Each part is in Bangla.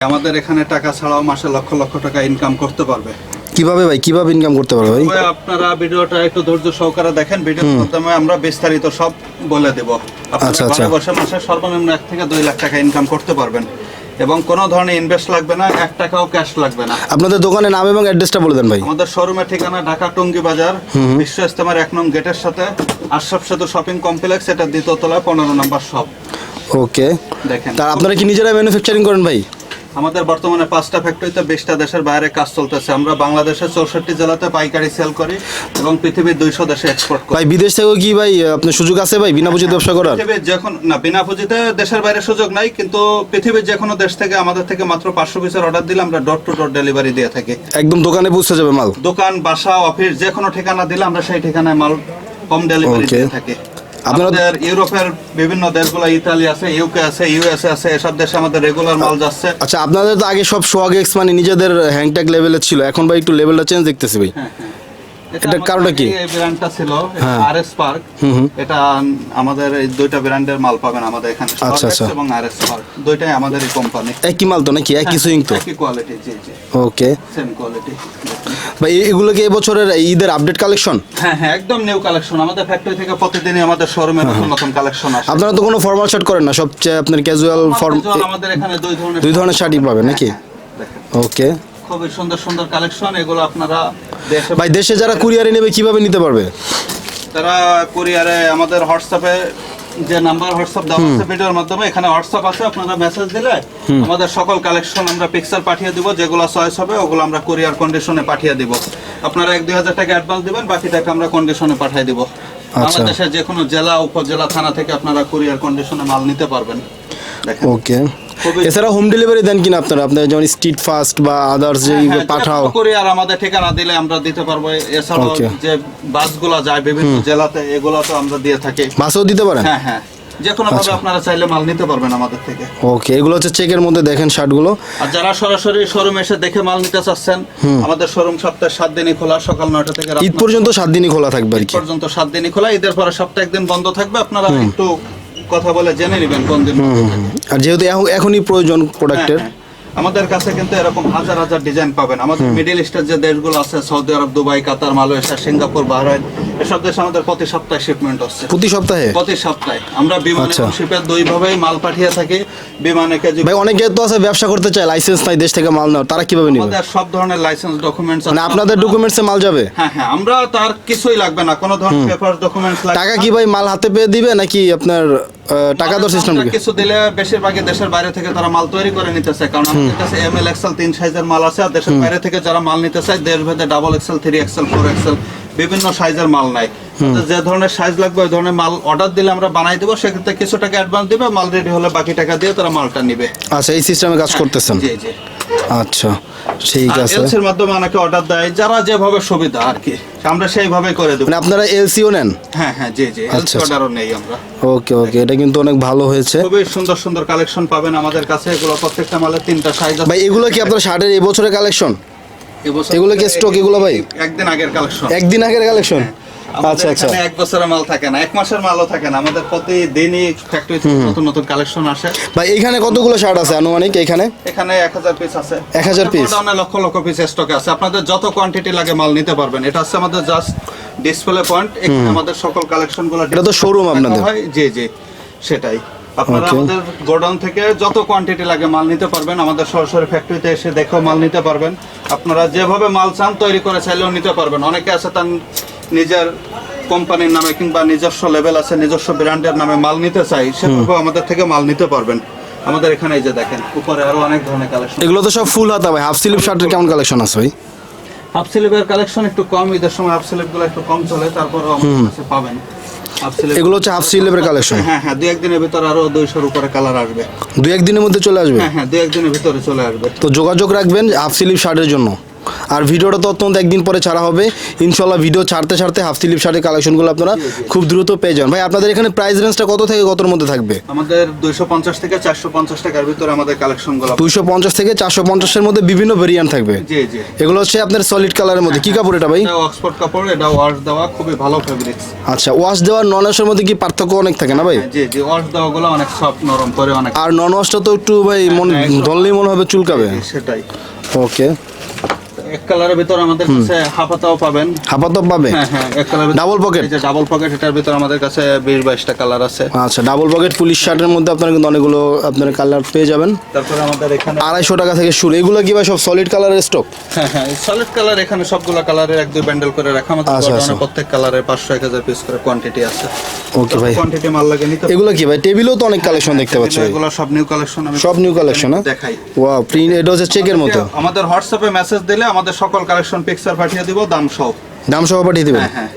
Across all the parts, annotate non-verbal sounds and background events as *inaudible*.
আমাদের এখানে টাকা ছাড়াও মাসে লক্ষ লক্ষ টাকা ইনকাম করতে পারবে। কীভাবে ভাই? কীভাবে ইনকাম করতে পারবে ভাই? আপনারা ভিডিওটা একটু ধৈর্য সহকারে দেখেন ভিডিওর মাধ্যমে আমরা বিস্তারিত সব বলে দেব। আপনারা আচ্ছা, আচ্ছা। বসে মাসে সর্বনিম্ন এক থেকে দুই লাখ টাকা ইনকাম করতে পারবেন। এবং কোনো ধরনের ইনভেস্ট লাগবে না এক টাকাও ক্যাশ লাগবে না। আপনাদের দোকানের নাম এবং অ্যাড্রেসটা বলে দেন ভাই। আমাদের শোরুমের ঠিকানা ঢাকা টঙ্গী বাজার বিশ্ব ইস্তেমার এক নং গেটের সাথে আশরাফ সেতু শপিং কমপ্লেক্স এটা দ্বিতীয় তলায় পনেরো নম্বর শপ ওকে দেখেন। তার আপনারা কি নিজেরা ম্যানুফ্যাকচারিং করেন ভাই? আমাদের বর্তমানে পাঁচটা ফ্যাক্টরিতে বিশটা দেশের বাইরে কাজ চলতেছে। আমরা বাংলাদেশের চৌষট্টি জেলাতে পাইকারি সেল করি এবং পৃথিবীর দুইশো দেশে এক্সপোর্ট করি। ভাই বিদেশ থেকেও কি ভাই আপনার সুযোগ আছে ভাই বিনা পুঁজিতে ব্যবসা করার? পৃথিবীর যখন না বিনা পুঁজিতে দেশের বাইরে সুযোগ নাই কিন্তু পৃথিবীর যে কোনো দেশ থেকে আমাদের থেকে মাত্র পাঁচশো পিসের অর্ডার দিলে আমরা ডোর টু ডোর ডেলিভারি দিয়ে থাকি। একদম দোকানে পৌঁছে যাবে মাল? দোকান বাসা অফিস যে কোনো ঠিকানা দিলে আমরা সেই ঠিকানায় মাল হোম ডেলিভারি দিয়ে থাকি। আমাদের ইউরোপের বিভিন্ন দেশগুলো ইতালি আছে ইউকে আছে ইউএসএ আছে এসব দেশে আমাদের রেগুলার মাল যাচ্ছে। আচ্ছা আপনাদের তো আগে সব সোয়াগ এক্স মানে নিজেদের হ্যাংট্যাগ লেভেলে ছিল। এখন ভাই একটু লেভেলটা চেঞ্জ দেখতেছি ভাই। এটার কারণটা কি? এই ব্র্যান্ডটা ছিল হ্যাঁ। আরএস পার্ক হুম। এটা আমাদের এই দুইটা ব্র্যান্ডের মাল পাবেন আমাদের এখানে আচ্ছা, আচ্ছা। এবং আরএস পার্ক দুইটাই আমাদের এই কোম্পানি একই মাল তো নাকি? একই সুইং তো? একই কোয়ালিটি জি জি। ওকে সেম কোয়ালিটি ভাই এগুলো কি এবছরের ঈদের আপডেট কালেকশন হ্যাঁ হ্যাঁ একদম নিউ কালেকশন আমাদের ফ্যাক্টরি থেকে প্রতিদিনই আমাদের শোরুমে নতুন নতুন কালেকশন আসে। আপনারা তো কোনো ফর্মাল শার্ট করেন না সবচেয়ে আপনার ক্যাজুয়াল ফর্ম আমাদের এখানে দুই ধরনের দুই ধরনের শার্টই পাবেন। নাকি? ওকে খুবই সুন্দর সুন্দর কালেকশন এগুলো আপনারা দেশে ভাই দেশে যারা কুরিয়ারে নেবে কীভাবে নিতে পারবে? তারা কুরিয়ারে আমাদের হোয়াটসঅ্যাপে যে নাম্বার হোয়াটসঅ্যাপ দেওয়া আছে ভিডিওর মাধ্যমে এখানে হোয়াটসঅ্যাপ আছে আপনারা মেসেজ দিলে আমাদের সকল কালেকশন আমরা পিকচার পাঠিয়ে দিব যেগুলো চয়েস হবে ওগুলো আমরা কুরিয়ার কন্ডিশনে পাঠিয়ে দিব। আপনারা এক দুই হাজার টাকা অ্যাডভান্স দিবেন বাকি টাকা আমরা কন্ডিশনে পাঠিয়ে দিব। বাংলাদেশের যে কোনো জেলা উপজেলা থানা থেকে আপনারা কুরিয়ার কন্ডিশনে মাল নিতে পারবেন। ওকে এছাড়া হোম ডেলিভারি দেন কিনা আপনারা? আপনারা যেমন স্ট্রিট ফাস্ট বা আদার্স যে হ্যাঁ, পাঠাও। কুরিয়ার আমাদের ঠিকানা দিলে আমরা দিতে পারব। এছাড়াও যে বাসগুলো যায় বিভিন্ন জেলাতে এগুলো তো আমরা দিয়ে থাকি। বাসও দিতে পারেন? হ্যাঁ হ্যাঁ। যে কোনো ভাবে আচ্ছা। আপনারা চাইলে মাল নিতে পারবেন আমাদের থেকে। ওকে এগুলো হচ্ছে চেকের মধ্যে দেখেন শার্টগুলো। আর যারা সরাসরি শোরুম এসে দেখে মাল নিতে চাচ্ছেন আমাদের শোরুম সপ্তাহে সাত দিনই খোলা সকাল নয়টা থেকে ঈদ পর্যন্ত সাত দিনই খোলা থাকবে আর কি। পর্যন্ত সাত দিনই খোলা ঈদের পরে সপ্তাহে একদিন বন্ধ থাকবে। আপনারা একটু কথা বলে জেনে নেবেন কোন দিন। আর যেহেতু এখন- এখনই প্রয়োজন প্রোডাক্টের হ্যাঁ, হ্যাঁ। আমাদের কাছে কিন্তু এরকম হাজার হাজার ডিজাইন পাবেন। আমাদের মিডিল ইস্টের যে দেশগুলো আছে Saudi Arab Dubai Qatar Malaysia Singapore Bahrain এসব দেশে আমাদের প্রতি সপ্তাহে শিপমেন্ট হচ্ছে প্রতি সপ্তাহে? প্রতি সপ্তাহে। আমরা বিমানে আচ্ছা। শিপে দুই ভাবেই মাল পাঠিয়ে থাকি। বিমানে কেজি ভাই অনেকে তো আছে ব্যবসা করতে চায় লাইসেন্স নাই দেশ থেকে মাল নেওয়ার তারা কীভাবে নেবে? আমাদের সব ধরনের লাইসেন্স ডকুমেন্টস মানে আপনাদের ডকুমেন্টসে মাল যাবে? হ্যাঁ হ্যাঁ আমরা তার কিছুই লাগবে না। কোনো ধরনের পেপার ডকুমেন্টস লাগবে টাকা কি ভাই মাল হাতে পেয়ে দিবে নাকি আপনার টাকা দেওয়ার সিস্টেম কিছু দিলে বেশিরভাগই দেশের বাইরে থেকে তারা মাল তৈরি করে নিতে চায় কারণ আমাদের কাছে এম এল এক্সেল তিন সাইজের মাল আছে আর দেশের বাইরে থেকে যারা মাল নিতে চায় দেশ ভেদে double axle three axle four axle বিভিন্ন সাইজের মাল নাই। যে ধরনের সাইজ লাগবে ওই ধরনের মাল অর্ডার দিলে আমরা বানাই দেবো সেক্ষেত্রে কিছু টাকা অ্যাডভান্স দিবে মাল রেডি হলে বাকি টাকা দিয়ে তারা মালটা নিবে। আচ্ছা এই সিস্টেমে কাজ করতেছেন? জি জি। আচ্ছা ঠিক আছে। এলসির মাধ্যমে অনেকে অর্ডার দেয় যারা যেভাবে সুবিধা আর কি আমরা সেইভাবে করে দেবো। মানে আপনারা এলসিও নেন? হ্যাঁ হ্যাঁ জি জি এলসি আচ্ছা, আচ্ছা। অর্ডারও নেই আমরা। ওকে ওকে এটা কিন্তু অনেক ভালো হয়েছে। খুবই সুন্দর সুন্দর কালেকশন পাবেন আমাদের কাছে এগুলো প্রত্যেকটা মালের তিনটা সাইজ আছে। ভাই এগুলো কি আপনার শার্টের এই বছরের কালেকশন এগুলো কি stock এগুলো ভাই? একদিন আগের কালেকশন একদিন আগের কালেকশন আচ্ছা আচ্ছা। এক বছরের মাল থাকে না এক মাসের মালও থাকে না। আমাদের প্রতিদিনই ফ্যাক্টরি থেকে নতুন নতুন কালেকশন আসে। ভাই এইখানে কতগুলো শার্ট আছে আনুমানিক এখানে? এখানে এক হাজার পিস আছে। 1000 piece? গোডাউনে লক্ষ লক্ষ পিস স্টকে আছে। আপনাদের যত কোয়ান্টিটি লাগে মাল নিতে পারবেন। এটা হচ্ছে আমাদের জাস্ট ডিসপ্লে পয়েন্ট এখানে আমাদের সকল কালেকশনগুলো এটা তো showroom আপনাদের। জি জি। সেটাই। আপনারা আমাদের গোডাউন থেকে যত কোয়ান্টিটি লাগে মাল নিতে পারবেন আমাদের সরাসরি ফ্যাক্টরিতে এসে দেখেও মাল নিতে পারবেন। আপনারা যেভাবে মাল চান তৈরি করে চাইলেও নিতে পারবেন। অনেকে আছে তার নিজের কোম্পানির নামে কিংবা নিজস্ব লেভেল আছে নিজস্ব ব্র্যান্ডের নামে মাল নিতে চাই সেভাবে আমাদের থেকে মাল নিতে পারবেন। আমাদের এখানে এই যে দেখেন উপরে আরও অনেক ধরনের কালেকশন এগুলো তো সব ফুল হাতা ভাই। হাফ স্লিভ শার্টের কেমন কালেকশন আছে ভাই? হাফ স্লিভের কালেকশন একটু কম ঈদের সময় হাফ স্লিভগুলো একটু কম চলে তারপরও আমাদের কাছে পাবেন। এগুলো হচ্ছে হাফ স্লিভের কালেকশন হ্যাঁ হ্যাঁ দুই একদিনের ভিতর আরও দুইশোর উপরে কালার আসবে। দুই একদিনের মধ্যে চলে আসবে? হ্যাঁ হ্যাঁ দুই একদিনের ভিতরে চলে আসবে। তো যোগাযোগ রাখবেন হাফ স্লিভ শার্টের জন্য। আর ভিডিওটা তো অত্যন্ত একদিন পরে ছাড়া হবে। ইনশাল্লাহ ভিডিও ছাড়তে ছাড়তে হাফ স্লিপ শার্টের কালেকশনগুলো আপনারা খুব দ্রুত পেয়ে যান ভাই আপনাদের এখানে প্রাইস রেঞ্জটা কত থেকে কতর মধ্যে থাকবে? আমাদের দুইশো পঞ্চাশ থেকে চারশো পঞ্চাশ টাকার ভিতরে আমাদের কালেকশনগুলো দুইশো পঞ্চাশ থেকে চারশো পঞ্চাশের মধ্যে বিভিন্ন ভেরিয়েন্ট থাকবে। জি জি। এগুলো হচ্ছে আপনার সলিড কালারের মধ্যে। কি কাপড় এটা ভাই? অক্সফোর্ড কাপড় এটা ওয়াশ দেওয়া খুবই ভালো ফেব্রিক্স আচ্ছা ওয়াশ দেওয়ার নন ওয়াশের মধ্যে কি পার্থক্য অনেক থাকে না ভাই? জি জি ওয়াশ দেওয়া গুলো অনেক সফট নরম করে অনেক আর নন ওয়াশটা তো একটু ভাই মনে হ্যাঁ, ধরলেই মনে হবে চুলকাবে। সেটাই। ওকে এক কালারের ভিতর আমাদের কাছে হাফাতাও পাবেন। হাপাতপ পাবে? হ্যাঁ হ্যাঁ এক কালার Double pocket? এই ডাবল পকেট এটার ভিতর আমাদের কাছে বিশ বাইশটা কালার আছে। আচ্ছা ডাবল পকেট পুলিশ শার্টের মধ্যে আপনারা কিন্তু অনেকগুলো আপনার কালার পেয়ে যাবেন। তারপরে আমাদের এখানে আড়াইশো টাকা থেকে শুরু। এগুলো কি ভাই সব সলিড কালারের স্টক হ্যাঁ হ্যাঁ সলিড কালার এখানে সবগুলো কালারের এক দুই ব্যান্ডেল করে রাখা। আমাদের আচ্ছা, গোডাউনে আচ্ছা। প্রত্যেক কালারের পাঁচশো এক হাজার পিস করে কোয়ান্টিটি আছে। ওকে ভাই। কোয়ান্টিটি মাল লাগে নিতে এগুলো কি ভাই? টেবিলেও তো অনেক কালেকশন দেখতে পাচ্ছি। এগুলো সব নিউ কালেকশন সব নিউ কালেকশন হ্যাঁ? দেখাই। ওয়া প্রিন্ট এটা হচ্ছে চেকের মতো। আমাদের হোয়াটসঅ্যাপে মেসেজ দিলে আমাদের সকল কালেকশন পিকচার পাঠিয়ে দিব দাম সহ। দাম সহ পাঠিয়ে দিবেন? হ্যাঁ হ্যাঁ।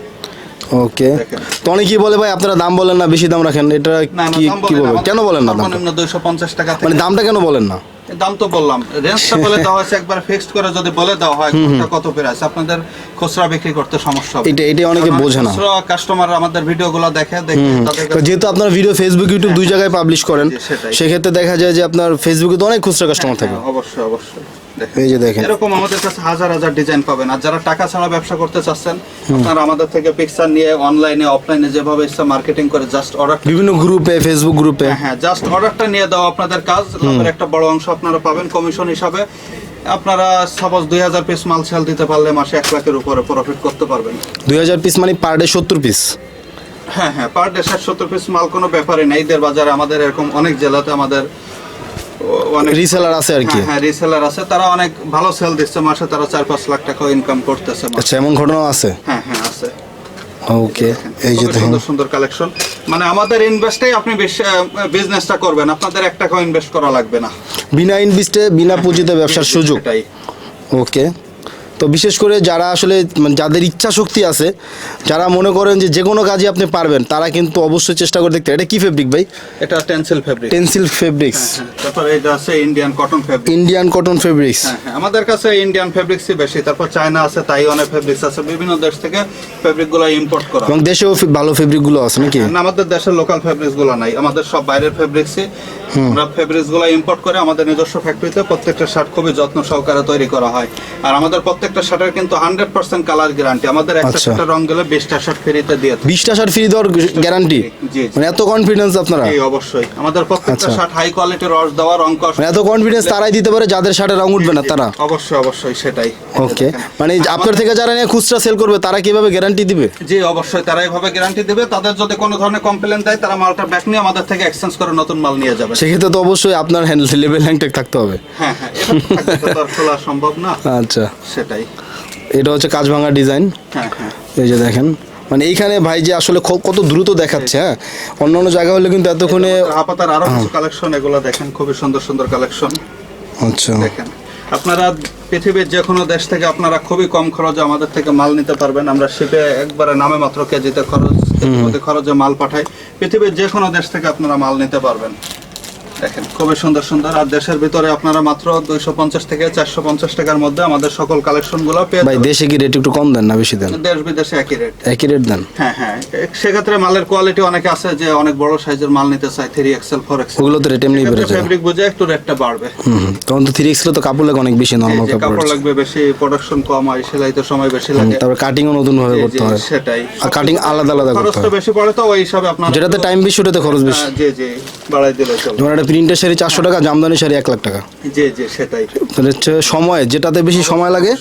ওকে তো তো অনেকেই বলে ভাই আপনারা দাম বলেন না বেশি দাম রাখেন। এটা কি কি বলবেন? কেন বলেন না দাম মানে দুইশো পঞ্চাশ টাকা মানে দামটা কেন বলেন না? দাম তো বললাম। রেঞ্জটা বলে *laughs* দেওয়া হয়েছে একবার ফিক্সড করে যদি বলে দেওয়া হয় কত কত প্রাইস আপনাদের খুচরা বিক্রি করতে সমস্যা হবে। এটা এটা অনেকে বোঝে না। কাস্টমার আমাদের ভিডিওগুলো দেখে দেখে যেহেতু আপনার ভিডিও ফেসবুক ইউটিউব দুই জায়গায় পাবলিশ করেন সেক্ষেত্রে দেখা যায় যে আপনার ফেসবুকে তো অনেক খুচরা কাস্টমার থাকে। হ্যাঁ, অবশ্যই অবশ্যই। এই যে দেখেন। এরকম আমাদের কাছে হাজার হাজার ডিজাইন পাবেন। আর যারা টাকা ছাড়া ব্যবসা করতে চাচ্ছেন আপনারা আমাদের থেকে পিকচার নিয়ে অনলাইনে অফলাইনে যেভাবে ইচ্ছা মার্কেটিং করে জাস্ট অর্ডার বিভিন্ন গ্রুপে ফেসবুক গ্রুপে হ্যাঁ জাস্ট অর্ডারটা নিয়ে দাও আপনাদের কাজ। লাভের একটা বড় অংশ আপনারা পাবেন কমিশন হিসাবে। আপনারা সাপোজ দুই হাজার পিস মাল সেল দিতে পারলে মাসে এক লাখের উপরে প্রফিট করতে পারবেন। দুই হাজার পিস মানে পার ডে সত্তর পিস হ্যাঁ হ্যাঁ পার ডে ষাট সত্তর পিস মাল কোনো ব্যাপারই নেই। ঈদের বাজারে আমাদের এরকম অনেক জেলাতে আমাদের অনেক রিসেলার আছে আর কি। হ্যাঁ হ্যাঁ রিসেলার আছে। তারা অনেক ভালো সেল দিচ্ছে। মাসে তারা চার পাঁচ লাখ টাকা ইনকাম করতেছে আচ্ছা এমন ঘটনাও আছে? হ্যাঁ হ্যাঁ আছে। ওকে এই যে সুন্দর সুন্দর কালেকশন মানে আমাদের ইনভেস্টেই আপনি বিজনেসটা করবেন। আপনাদের এক টাকাও ইনভেস্ট করা লাগবে না। বিনা ইনভেস্টে বিনা পুঁজিতে ব্যবসার সুযোগ। ওকে তো বিশেষ করে যারা আসলে মানে যাদের ইচ্ছা শক্তি আছে যারা মনে করেন যে যে কোনো কাজই আপনি পারবেন তারা কিন্তু অবশ্যই চেষ্টা করে দেখতে এটা কি ফেব্রিক ভাই? এটা টেন্সিল ফেব্রিক টেন্সিল ফেব্রিক্স তারপর এটা আছে Indian cotton fabric Indian cotton fabrics হ্যাঁ হ্যাঁ। আমাদের কাছে ইন্ডিয়ান ফেব্রিক্সই বেশি। তারপর চায়না আছে তাইওয়ানের ফেব্রিক্স আছে। বিভিন্ন দেশ থেকে ফেব্রিকগুলো ইম্পোর্ট করা এবং দেশেও ভালো ফেব্রিকগুলো আছে নাকি? না, আমাদের দেশের লোকাল ফেব্রিক্সগুলো নাই। আমাদের সব বাইরের ফেব্রিক্সই আমরা ফেব্রিক্সগুলো ইম্পোর্ট করে আমাদের নিজস্ব ফ্যাক্টরিতে প্রত্যেকটা শার্ট খুবই যত্ন সহকারে তৈরি করা হয়। আর আমাদের প্রত্যেকটা শার্টের কিন্তু হান্ড্রেড পার্সেন্ট কালার গ্যারান্টি। আমাদের একটা আচ্ছা। শার্টের রং গেলে বিশটা শার্ট ফ্রিতে দিয়ে থাকি। বিশটা শার্ট ফ্রি। দেওয়ার গ্যারান্টি। মানে এত কনফিডেন্স আপনারা? অবশ্যই। আমাদের প্রত্যেকটা আচ্ছা। শার্ট হাই কোয়ালিটির রস দেওয়া রং মানে এত কনফিডেন্স তারাই দিতে পারে যাদের শার্টে রং উঠবে না তারা? অবশ্যই অবশ্যই সেটাই। ওকে মানে আপনার থেকে যারা নিয়ে খুচরা সেল করবে তারা কীভাবে গ্যারান্টি দিবে? জি অবশ্যই তারা এইভাবে গ্যারান্টি দেবে। তাদের যদি কোনো ধরনের কমপ্লেন দেয় তারা মালটা ব্যাক নিয়ে আমাদের থেকে এক্সচেঞ্জ করে নতুন মাল নিয়ে যাবে। সেক্ষেত্রে তো অবশ্যই আপনার হ্যান্ড লেভেল হ্যাংটেক থাকতে হবে। হ্যাঁ হ্যাঁ এটা তো আর খোলা সম্ভব না। আচ্ছা। এটা হচ্ছে কাজ ভাঙা ডিজাইন। হ্যাঁ হ্যাঁ। এই যে দেখেন। মানে এইখানে ভাই যে আসলে কত দ্রুত দেখাচ্ছে হ্যাঁ? অন্য অন্য জায়গা হলে কিন্তু এতক্ষণে হাপাতার আরও কিছু কালেকশন এগুলো দেখেন খুবই সুন্দর সুন্দর কালেকশন। আচ্ছা। দেখেন। আপনারা পৃথিবীর যে কোনো দেশ থেকে আপনারা খুবই কম খরচে আমাদের থেকে মাল নিতে পারবেন। আমরা শিপে একবারে নামে মাত্র কেজিতে খরচ খরচে মাল পাঠাই। পৃথিবীর যে কোনো দেশ থেকে আপনারা মাল নিতে পারবেন। দেখেন। খুবই সুন্দর সুন্দর। আর দেশের ভিতরে আপনারা মাত্র দুইশো পঞ্চাশ থেকে চারশো পঞ্চাশ টাকার মধ্যে আমাদের সকল কালেকশনগুলো পেয়ে ভাই দেশে কি রেট একটু কম দেন না বেশি দেন? দেশ বিদেশে একই রেট একই রেট দেন? হ্যাঁ হ্যাঁ। সেক্ষেত্রে মালের কোয়ালিটি অনেকে আছে যে অনেক বড় সাইজের মাল নিতে চায় থ্রি এক্সেল ফোর এক্সেল ওগুলো তো রেট এমনি বেড়ে যায়। ফেব্রিক বুঝে একটু রেটটা বাড়বে। হুম। তখন তো থ্রি এক্সেল তো কাপড় লাগে অনেক বেশি নর্মাল কাপড় কাপড় লাগবে বেশি প্রোডাকশন কম হয় সেলাইতে সময় বেশি লাগে। তারপর কাটিংও নতুন ভাবে করতে হয়। সেটাই। আর কাটিং আলাদা আলাদা করতে খরচটা বেশি পড়ে তো ওই হিসাবে আপনার যেটাতে টাইম বেশি ওটাতে খরচ বেশি। জি জি বাড়াই দিলে চলবে। প্রিন্টের শাড়ি চারশো টাকা জামদানি শাড়ি এক লাখ টাকা। জি জি সেটাই। হচ্ছে সময় যেটাতে বেশি সময় লাগে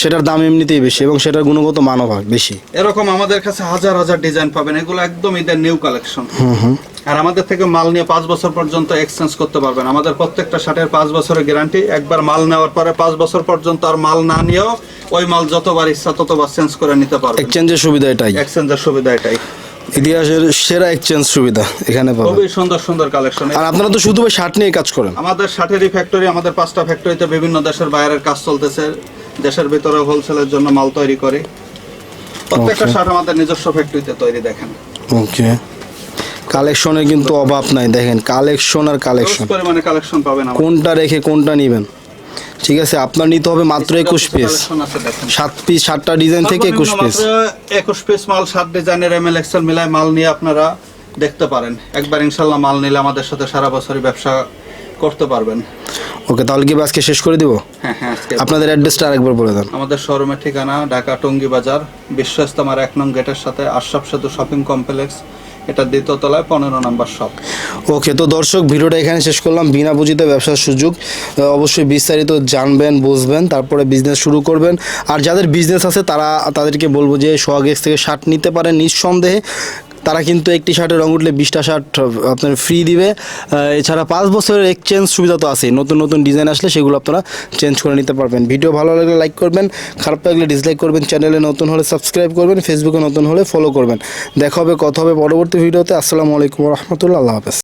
সেটার দাম এমনিতেই বেশি এবং সেটার গুণগত মানও হয় বেশি। এরকম আমাদের কাছে হাজার হাজার ডিজাইন পাবেন এগুলো একদম ঈদের নিউ কালেকশন হুম হুম। আর আমাদের থেকে মাল নিয়ে পাঁচ বছর পর্যন্ত এক্সচেঞ্জ করতে পারবেন। আমাদের প্রত্যেকটা শার্টের পাঁচ বছরের গ্যারান্টি একবার মাল নেওয়ার পরে পাঁচ বছর পর্যন্ত আর মাল না নিয়েও ওই মাল যতবার ইচ্ছা ততবার চেঞ্জ করে নিতে পারবেন। এক্সচেঞ্জের সুবিধা এটাই। এক্সচেঞ্জের সুবিধা এটাই। ইতিহাসের সেরা এক্সচেঞ্জ সুবিধা এখানে পাবেন। খুবই সুন্দর সুন্দর কালেকশন আর আপনারা তো শুধু শার্ট নিয়ে কাজ করেন। আমাদের শার্টেরই ফ্যাক্টরি আমাদের পাঁচটা ফ্যাক্টরিতে বিভিন্ন দেশের বাইরের কাজ চলতেছে। দেশের ভিতরে হোলসেলের জন্য মাল তৈরি করি। প্রত্যেকটা. শার্ট আমাদের নিজস্ব ফ্যাক্টরিতে তৈরি দেখেন। ওকে কালেকশনের কিন্তু অভাব নাই দেখেন। কালেকশন আর কালেকশন পরিমাণে কালেকশন পাবেন। কোনটা রেখে কোনটা নেবেন? ঠিক আছে আপনার নিতে হবে মাত্র একুশ পিস সাত পিস সাতটা ডিজাইন থেকে একুশ পিস একুশ পিস মাল সাত ডিজাইনের এম এল এক্সেল মিলায় মাল নিয়ে আপনারা দেখতে পারেন। একবার ইনশাল্লাহ মাল নিলে আমাদের সাথে সারা বছরই ব্যবসা করতে পারবেন। ওকে তাহলে কি আজকে শেষ করে দিব? হ্যাঁ হ্যাঁ আপনাদের অ্যাড্রেসটা আরেকবার বলে দেন। আমাদের শোরুমের ঠিকানা ঢাকা টঙ্গী বাজার বিশ্ব ইস্তেমার এক নং গেটের সাথে আশরাফ সেতু শপিং কমপ্লেক্স এটা দ্বিতীয় তলায় পনেরো নম্বর শপ ওকে, তো দর্শক, ভিডিওটা এখানে শেষ করলাম। বিনা পুঁজিতে ব্যবসার সুযোগ। অবশ্যই বিস্তারিত জানবেন, বুঝবেন, তারপরে বিজনেস শুরু করবেন। আর যাদের বিজনেস আছে, তারা, তাদেরকে বলব যে সোয়াগেক্স থেকে শার্ট নিতে পারেন নিঃসন্দেহে। তারা কিন্তু একটি শার্টের রং উঠলে বিশটা শার্ট আপনার ফ্রি দিবে। এছাড়া পাঁচ বছরের এক্সচেঞ্জ সুবিধা তো আছে নতুন নতুন ডিজাইন আসলে সেগুলো আপনারা চেঞ্জ করে নিতে পারবেন। ভিডিও ভালো লাগলে লাইক করবেন, খারাপ লাগলে ডিসলাইক করবেন চ্যানেলে নতুন হলে সাবস্ক্রাইব করবেন ফেসবুকে নতুন হলে ফলো করবেন। দেখা হবে, কথা হবে পরবর্তী ভিডিওতে আসসালামু আলাইকুম রহমতুল্লাহ, আল্লাহ হাফেজ।